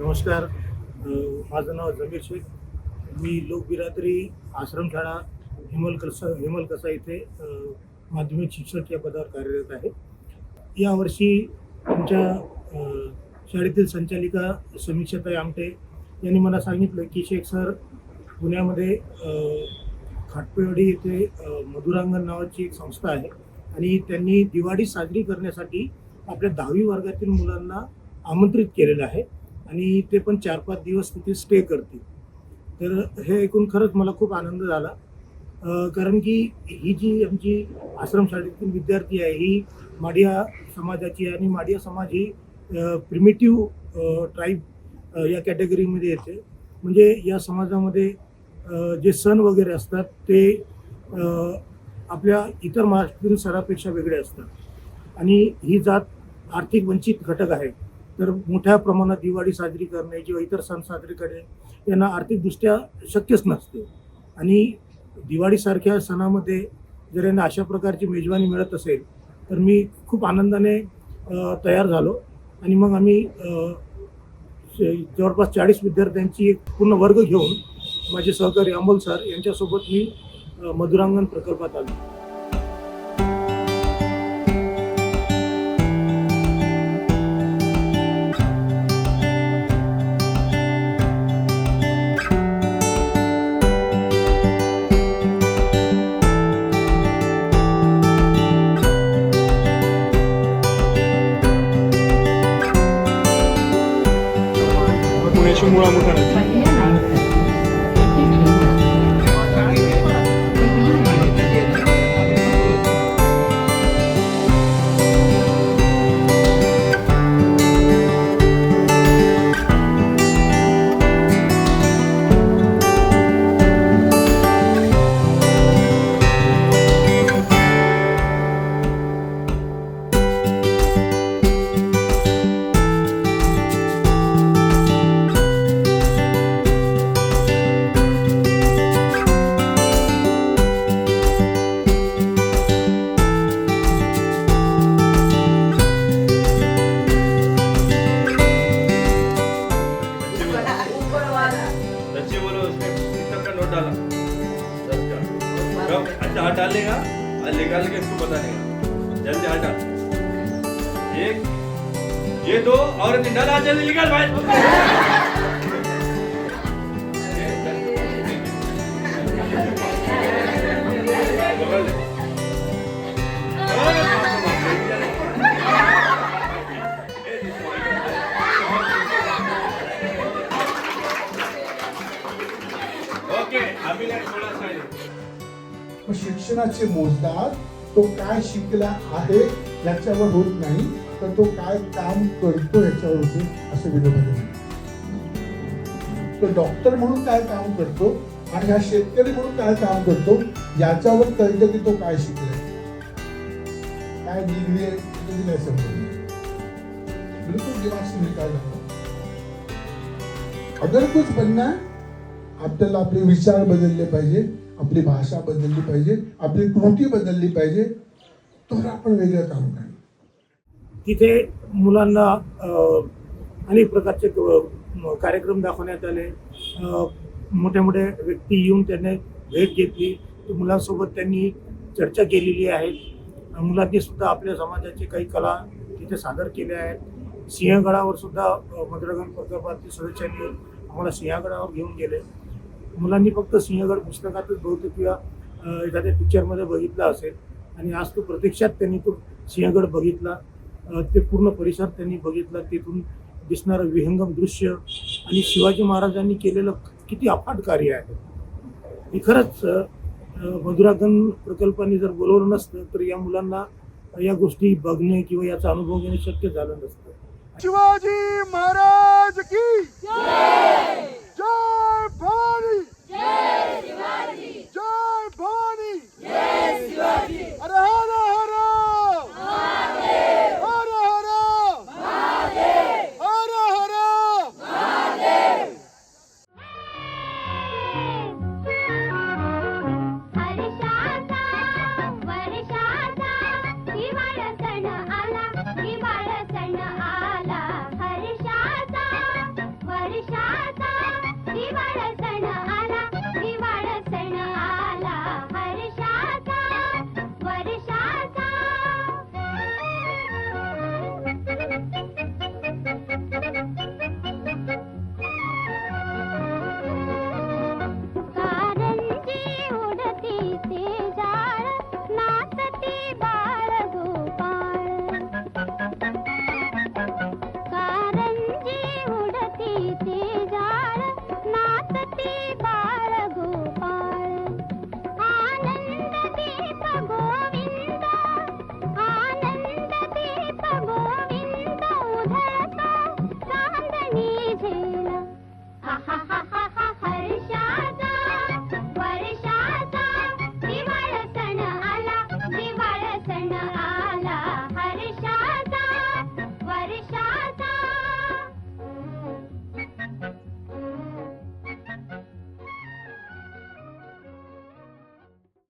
नमस्कार. माझं नाव जमीर शेख. मी लोकबिरादरी आश्रमशाळा हिमलकसा हिमलकसा इथे माध्यमिक शिक्षक या पदावर कार्यरत आहे. यावर्षी आमच्या शाळेतील संचालिका समीक्षाताई आमटे यांनी मला सांगितलं की शेख सर पुण्यामध्ये खाटपेवाडी येथे मधुरांगण नावाची एक संस्था आहे आणि त्यांनी दिवाळी साजरी करण्यासाठी आपल्या दहावी वर्गातील मुलांना आमंत्रित केलेलं आहे. आणि ते पण चार पाच दिवस तिथे स्टे करतील. तर हे ऐकून खरंच मला खूप आनंद झाला. कारण की ही जी आमची आश्रमशाळेतील विद्यार्थी आहे ही माडिया समाजाची आहे आणि माडिया समाज ही प्रिमिटिव्ह ट्राईब या कॅटेगरीमध्ये येते. म्हणजे या समाजामध्ये जे सण वगैरे असतात ते आपल्या इतर महाराष्ट्रातील सणापेक्षा वेगळे असतात. आणि ही जात आर्थिक वंचित घटक आहे. तर मोठ्या प्रमाणात दिवाळी साजरी करणे किंवा इतर सण साजरे करणे यांना आर्थिकदृष्ट्या शक्यच नसते. आणि दिवाळीसारख्या सणामध्ये जर यांना अशा प्रकारची मेजवानी मिळत असेल तर मी खूप आनंदाने तयार झालो. आणि मग आम्ही जवळपास चाळीस विद्यार्थ्यांची एक पूर्ण वर्ग घेऊन माझे सहकारी अमोल सर यांच्यासोबत मी मधुरांगण प्रकल्पात आलो. 中国让我看 आज और निकाल के इसको पता नहीं। जल्दी हटा एक ये दो और तीन डाल हाथ जल्दी निकाल भाई। ओके अभी नेक्स्ट थोड़ा सा शिक्षणाचे मोजदार तो काय शिकला आहे याच्यावर होत नाही तर तो काय काम करतो याच्यावर होते असं विनोबाने तो डॉक्टर म्हणून काय काम करतो आणि हा शेतकरी म्हणून काय काम करतो याच्यावर कळतं की तो काय शिकलाय. काय डिग्री आहे नाही समजत बिलकुल दिमाग से निकाल अगर कुछ बनना है आपल्याला आपले विचार बदलले पाहिजे. आपली भाषा बदलली पाहिजे आपली कृती बदलली पाहिजे तर आपण वेगळं काम करू. तिथे मुलांना अनेक प्रकारचे कार्यक्रम दाखवण्यात आले. मोठे मोठ्या मोठ्या व्यक्ती येऊन त्यांनी भेट घेतली. मुलांसोबत त्यांनी चर्चा केलेली आहे. मुलांनी सुद्धा आपल्या समाजाचे काही कला तिथे सादर केल्या आहेत. सिंहगडावर सुद्धा मधुरागण प्रकल्पातील सदस्यांनी आम्हाला सिंहगडावर घेऊन गेले. मुलांनी फक्त सिंहगड पुस्तकातच बहुतेक किंवा एखाद्या पिक्चरमध्ये बघितला असेल. आणि आज तो प्रत्यक्षात त्यांनी तो सिंहगड बघितला. ते पूर्ण परिसर त्यांनी बघितला. तिथून दिसणारं विहंगम दृश्य आणि शिवाजी महाराजांनी केलेलं किती अफाट कार्य आहे. हे खरंच मधुरागन मधुरागण प्रकल्पाने जर बोलवलं नसतं तर या मुलांना या गोष्टी बघणे किंवा याचा अनुभव घेणे शक्य झालं नसतं. शिवाजी महाराज की Jar Party!